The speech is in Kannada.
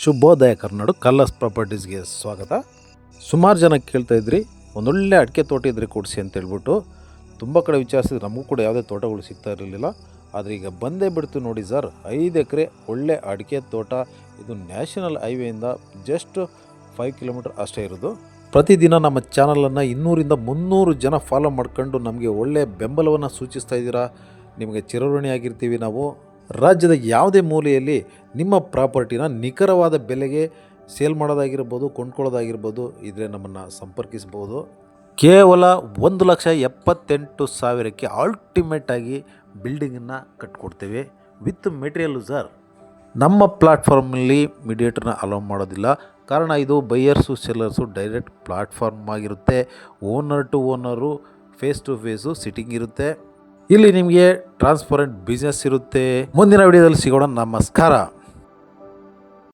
ಶುಭೋದಯ ಕರ್ನಾಡು ಕಲ್ಲಸ್ ಪ್ರಾಪರ್ಟೀಸ್ಗೆ ಸ್ವಾಗತ. ಸುಮಾರು ಜನ ಕೇಳ್ತಾ ಇದ್ರಿ, ಒಂದೊಳ್ಳೆ ಅಡಿಕೆ ತೋಟ ಇದ್ರೆ ಕೊಡಿಸಿ ಅಂತ ಹೇಳ್ಬಿಟ್ಟು ತುಂಬ ಕಡೆ ವಿಚಾರಿಸಿದ್ರೆ ನಮಗೂ ಕೂಡ ಯಾವುದೇ ತೋಟಗಳು ಸಿಗ್ತಾ ಇರಲಿಲ್ಲ. ಆದರೆ ಈಗ ಬಂದೇ ಬಿಡ್ತು ನೋಡಿ ಸರ್, ಐದು ಎಕರೆ ಒಳ್ಳೆ ಅಡಿಕೆ ತೋಟ, ಇದು ನ್ಯಾಷನಲ್ ಹೈವೇಯಿಂದ ಜಸ್ಟ್ ಫೈವ್ ಕಿಲೋಮೀಟರ್ ಅಷ್ಟೇ ಇರೋದು. ಪ್ರತಿದಿನ ನಮ್ಮ ಚಾನಲನ್ನು ಇನ್ನೂರಿಂದ ಮುನ್ನೂರು ಜನ ಫಾಲೋ ಮಾಡ್ಕೊಂಡು ನಮಗೆ ಒಳ್ಳೆ ಬೆಂಬಲವನ್ನು ಸೂಚಿಸ್ತಾ ಇದ್ದೀರಾ? ನಿಮಗೆ ಚಿರಋಣಿಯಾಗಿರ್ತೀವಿ ನಾವು. ರಾಜ್ಯದ ಯಾವುದೇ ಮೂಲೆಯಲ್ಲಿ ನಿಮ್ಮ ಪ್ರಾಪರ್ಟಿನ ನಿಖರವಾದ ಬೆಲೆಗೆ ಸೇಲ್ ಮಾಡೋದಾಗಿರ್ಬೋದು, ಕೊಂಡ್ಕೊಳ್ಳೋದಾಗಿರ್ಬೋದು, ಇದ್ರೆ ನಮ್ಮನ್ನು ಸಂಪರ್ಕಿಸ್ಬೋದು ಕೇವಲ ಒಂದು ಲಕ್ಷ ಎಪ್ಪತ್ತೆಂಟು ಸಾವಿರಕ್ಕೆ ಅಲ್ಟಿಮೇಟ್ ಆಗಿ ಬಿಲ್ಡಿಂಗನ್ನು ಕಟ್ಕೊಡ್ತೇವೆ. ವಿತ್ ಮೆಟೀರಿಯಲ್ಲು ಸರ್ ನಮ್ಮ ಪ್ಲಾಟ್ಫಾರ್ಮಲ್ಲಿ ಮೀಡಿಯೇಟರ್ನ ಅಲೋ ಮಾಡೋದಿಲ್ಲ. ಕಾರಣ ಇದು ಬೈಯರ್ಸು ಸೆಲ್ಲರ್ಸು ಡೈರೆಕ್ಟ್ ಪ್ಲಾಟ್ಫಾರ್ಮ್ ಆಗಿರುತ್ತೆ. Owner to owner face to face sitting ಇರುತ್ತೆ. ಇಲ್ಲಿ ನಿಮಗೆ ಟ್ರಾನ್ಸ್ಪರೆಂಟ್ ಬಿಸ್ನೆಸ್ ಇರುತ್ತೆ. ಮುಂದಿನ ವಿಡಿಯೋದಲ್ಲಿ ಸಿಗೋಣ. ನಮಸ್ಕಾರ.